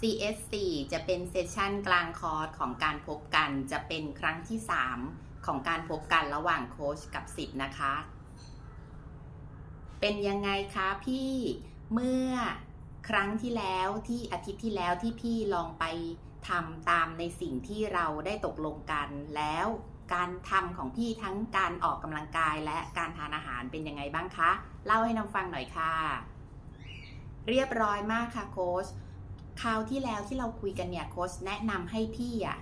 CS4 จะเป็นเซสชันกลางคอร์สของการพบกันจะเป็นครั้งที่ 3 ของการพบกันระหว่างโค้ชกับสิทธิ์นะคะ เป็นยังไงคะพี่เมื่อครั้งที่แล้วที่อาทิตย์ที่แล้วที่พี่ลองไปทำตามในสิ่งที่เราได้ตกลงกันแล้วการทำของพี่ทั้งการออกกำลังกายและการทานอาหารเป็นยังไงบ้างคะ เล่าให้น้องฟังหน่อยค่ะ เรียบร้อยมากค่ะโค้ช คราวที่แล้วที่เราคุยกันเนี่ยโค้ชแนะนำให้พี่อะ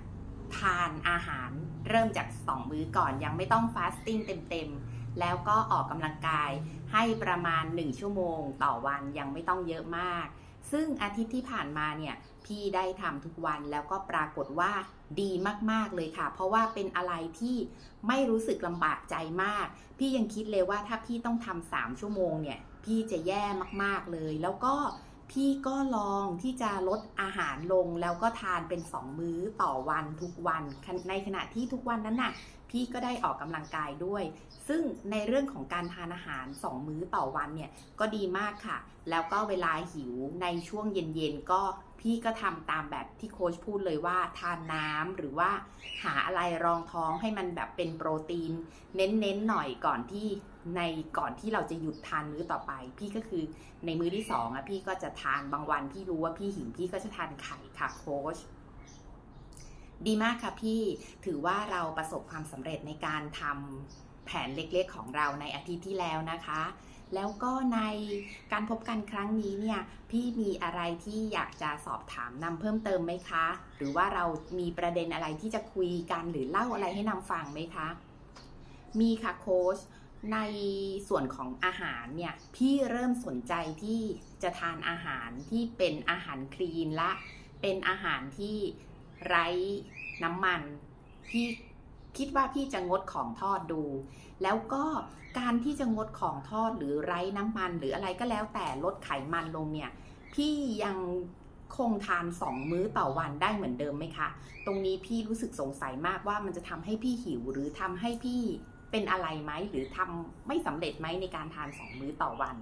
ทานอาหารเริ่มจาก2มื้อก่อนยังไม่ต้องฟาสติ้งเต็มๆ แล้วก็ออกกำลังกายให้ประมาณ 1 ชั่วโมง ต่อวันยังไม่ต้องเยอะมาก ซึ่งอาทิตย์ที่ผ่านมาเนี่ยพี่ได้ทำทุกวันแล้วก็ปรากฏว่าดีมากๆเลยค่ะ เพราะว่าเป็นอะไรที่ไม่รู้สึกลำบากใจมาก พี่ยังคิดเลยว่าถ้าพี่ต้องทำสามชั่วโมงเนี่ยพี่จะแย่มากๆเลย แล้วก็ พี่ก็ลองที่จะลดอาหารลงแล้วก็ทานเป็น 2 มื้อต่อวันทุกวัน ในขณะที่ทุกวันนั้นน่ะพี่ก็ได้ออกกำลังกายด้วย ซึ่งในเรื่องของการทานอาหาร 2 มื้อต่อวันเนี่ยก็ดีมากค่ะ แล้วก็เวลาหิวในช่วงเย็นๆก็ พี่ก็ทำตามแบบที่โค้ชพูดเลยว่าทานน้ำหรือว่าหาอะไรรองท้องให้มันแบบเป็นโปรตีน เน้นๆหน่อยก่อนที่ในก่อนที่เราจะหยุดทานมื้อต่อไป พี่ก็คือในมื้อที่สองอะพี่ก็จะทานบางวันพี่รู้ว่าพี่หิวพี่ก็จะทานไข่ค่ะโค้ชดีมากค่ะพี่ถือว่าเราประสบความสำเร็จในการทำ แผนเล็กๆของเราในอาทิตย์ที่แล้วนะคะ แล้วก็ในการพบกันครั้งนี้เนี่ยพี่มีอะไรที่อยากจะสอบถามนำเพิ่มเติมไหมคะ หรือว่าเรามีประเด็นอะไรที่จะคุยกันหรือเล่าอะไรให้นำฟังไหมคะ มีค่ะโค้ชในส่วนของอาหารเนี่ยพี่เริ่มสนใจที่จะทานอาหารที่เป็นอาหารคลีนและเป็นอาหารที่ไร้น้ำมันพี่ คิดว่าพี่จะงดของทอดดู แล้วก็การที่จะงดของทอดหรือไร้น้ำมัน หรืออะไรก็แล้วแต่ลดไขมันลงเนี่ย พี่ยังคงทานสองมื้อต่อวันได้เหมือนเดิมไหมคะ ตรงนี้พี่รู้สึกสงสัยมากว่ามันจะทำให้พี่หิวหรือทำให้พี่เป็นอะไรไหมหรือทำไม่สำเร็จไหมในการทานสองมื้อต่อวัน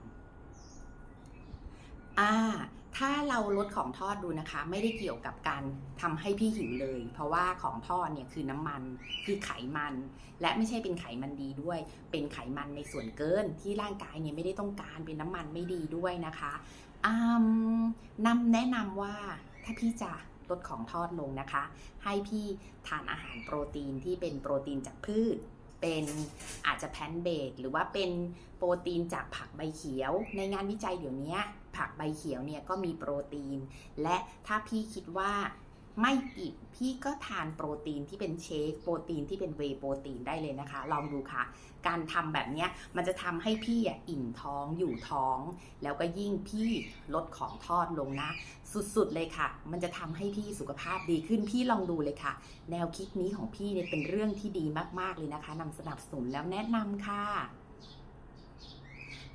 อ่า ถ้าเราลดของทอดดูนะคะ ไม่ได้เกี่ยวกับการทำให้พี่หิวเลย เพราะว่าของทอดเนี่ยคือน้ำมันคือไขมัน และไม่ใช่เป็นไขมันดีด้วย เป็นไขมันในส่วนเกินที่ร่างกายเนี่ยไม่ได้ต้องการเป็นน้ำมันไม่ดีด้วยนะคะอืมนำแนะนำว่าถ้าพี่จะลดของทอดลงนะคะ ให้พี่ทานอาหารโปรตีนที่เป็นโปรตีนจากพืชเป็นอาจจะแพนเบดหรือว่าเป็นโปรตีนจากผักใบเขียว ในงานวิจัยเดี๋ยวนี้ ผักใบเขียวเนี่ยก็มีโปรตีน และถ้าพี่คิดว่าไม่อิ่มพี่ก็ทานโปรตีนที่เป็นเชคโปรตีนที่เป็นเวโปรตีนได้เลยนะคะ ลองดูค่ะ การทำแบบเนี้ยมันจะทำให้พี่อิ่มท้องอยู่ท้อง แล้วก็ยิ่งพี่ลดของทอดลงนะ สุดๆเลยค่ะ มันจะทำให้พี่สุขภาพดีขึ้นพี่ลองดูเลยค่ะ แนวคิดนี้ของพี่เนี่ยเป็นเรื่องที่ดีมากๆเลยนะคะนำสนับสนุนแล้วแนะนำค่ะ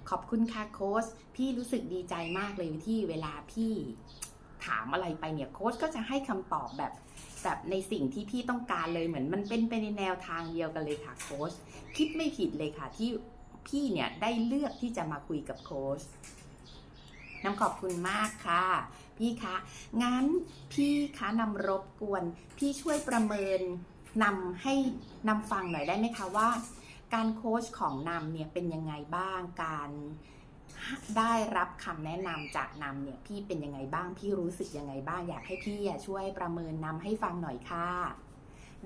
ขอบคุณค่ะโค้ชพี่รู้สึกดีใจมากเลยที่เวลาพี่ถามอะไรไปเนี่ยโค้ชก็จะให้คำตอบแบบแบบในสิ่งที่พี่ต้องการเลยเหมือนมันเป็นไปในแนวทางเดียวกันเลยค่ะโค้ชคิดไม่ผิดเลยค่ะที่พี่เนี่ยได้เลือกที่จะมาคุยกับโค้ชน้ำขอบคุณมากค่ะ พี่คะ งั้นพี่คะนำรบกวน พี่ช่วยประเมินนำให้นำฟังหน่อยได้ไหมคะว่า การโค้ชของนำเนี่ยเป็นยังไงบ้างการได้รับคำแนะนำจากนำเนี่ยพี่เป็นยังไงบ้างพี่รู้สึกยังไงบ้างอยากให้พี่ช่วยประเมินนำให้ฟังหน่อยค่ะ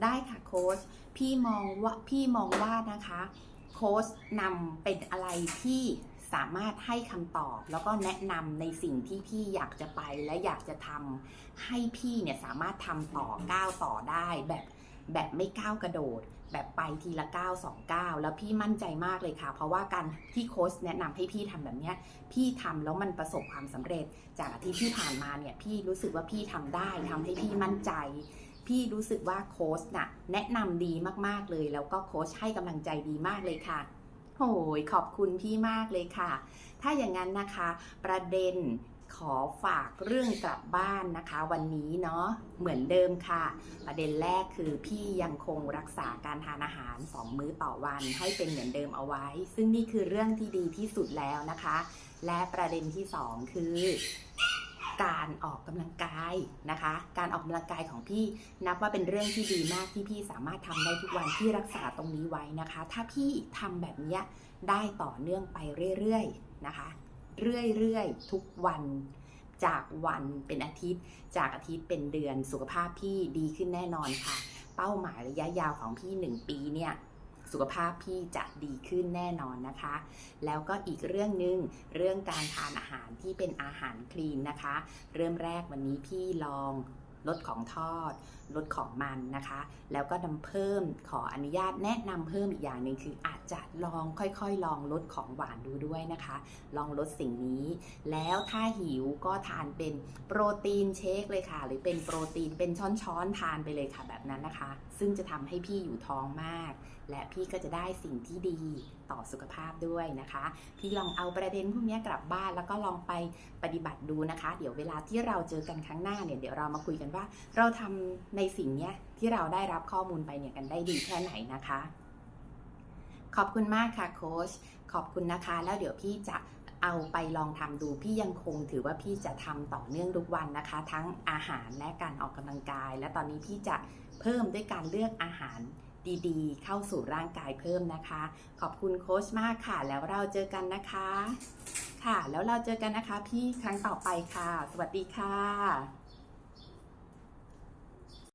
ได้ค่ะโค้ชพี่มองว่าพี่มองว่านะคะโค้ชนำเป็นอะไรที่สามารถให้คำตอบ แล้วก็แนะนำในสิ่งที่พี่อยากจะไปและอยากจะทำให้พี่เนี่ยสามารถทำต่อก้าวต่อได้แบบ แบบไม่ก้าวกระโดด แบบไปทีละก้าวสองก้าวแล้วพี่มั่นใจมากเลยค่ะ เพราะว่าการที่โค้ชแนะนำให้พี่ทำแบบเนี้ยพี่ทำแล้วมันประสบความสำเร็จ จากอาที่ที่ผ่านมาเนี่ยพี่รู้สึกว่าพี่ทำได้ทำให้พี่มั่นใจพี่รู้สึกว่าโค้ชน่ะแนะนำดีมาก ๆ เลย แล้วก็โค้ชให้กำลังใจดีมากเลยค่ะ โหยขอบคุณพี่มากเลยค่ะ ถ้าอย่างนั้นนะคะ ประเด็นขอฝากเรื่องกลับบ้านนะคะ วันนี้เนาะเหมือนเดิมค่ะ ประเด็นแรกคือพี่ยังคงรักษาการทานอาหาร 2 มื้อต่อวันให้เป็นเหมือนเดิมเอาไว้ ซึ่งนี่คือเรื่องที่ดีที่สุดแล้วนะคะ และประเด็นที่ 2 คือ การออกกำลังกายนะคะ การออกกำลังกายของพี่นับว่าเป็นเรื่องที่ดีมากที่พี่สามารถทำได้ทุกวันที่รักษาตรงนี้ไว้นะคะ ถ้าพี่ทำแบบนี้ได้ต่อเนื่องไปเรื่อยๆนะคะ เรื่อยๆทุกวันจากวันเป็นอาทิตย์ จากอาทิตย์เป็นเดือนสุขภาพพี่ดีขึ้นแน่นอนค่ะ เป้าหมายระยะยาวของพี่ 1 ปีเนี่ย สุขภาพพี่จะดีขึ้นแน่นอนนะคะ แล้วก็อีกเรื่องหนึ่งเรื่องการทานอาหารที่เป็นอาหารคลีนนะคะ เริ่มแรกวันนี้พี่ลอง ลดของทอด ลดของมันนะคะ แล้วก็นำเพิ่มขออนุญาตแนะนำเพิ่มอีกอย่างหนึ่งคืออาจจะลองค่อยๆ ลองลดของหวานดูด้วยนะคะ ลองลดสิ่งนี้ แล้วถ้าหิวก็ทานเป็นโปรตีนเชคเลยค่ะ หรือเป็นโปรตีนเป็นช้อนๆทานไปเลยค่ะแบบนั้นนะคะ ซึ่งจะทำให้พี่อยู่ท้องมาก และพี่ก็จะได้สิ่งที่ดี ต่อสุขภาพด้วยนะคะ พี่ลองเอาประเด็นพวกนี้กลับบ้านแล้วก็ลองไปปฏิบัติดูนะคะ เดี๋ยวเวลาที่เราเจอกันครั้งหน้าเนี่ยเดี๋ยวเรามาคุยกันว่า เราทำในสิ่งเนี้ยที่เราได้รับข้อมูลไปเนี่ยกันได้ดีแค่ไหนนะคะ ขอบคุณมากค่ะโค้ชขอบคุณนะคะ แล้วเดี๋ยวพี่จะเอาไปลองทำดูพี่ยังคงถือว่าพี่จะทำต่อเนื่องทุกวันนะคะ ทั้งอาหารและการออกกำลังกาย และตอนนี้พี่จะเพิ่มด้วยการเลือกอาหาร ดีๆ เข้าสู่ร่างกายเพิ่มนะคะ ขอบคุณโค้ชมากค่ะ แล้วเราเจอกันนะคะ ค่ะ แล้วเราเจอกันนะคะ พี่ครั้งต่อไปค่ะ สวัสดีค่ะ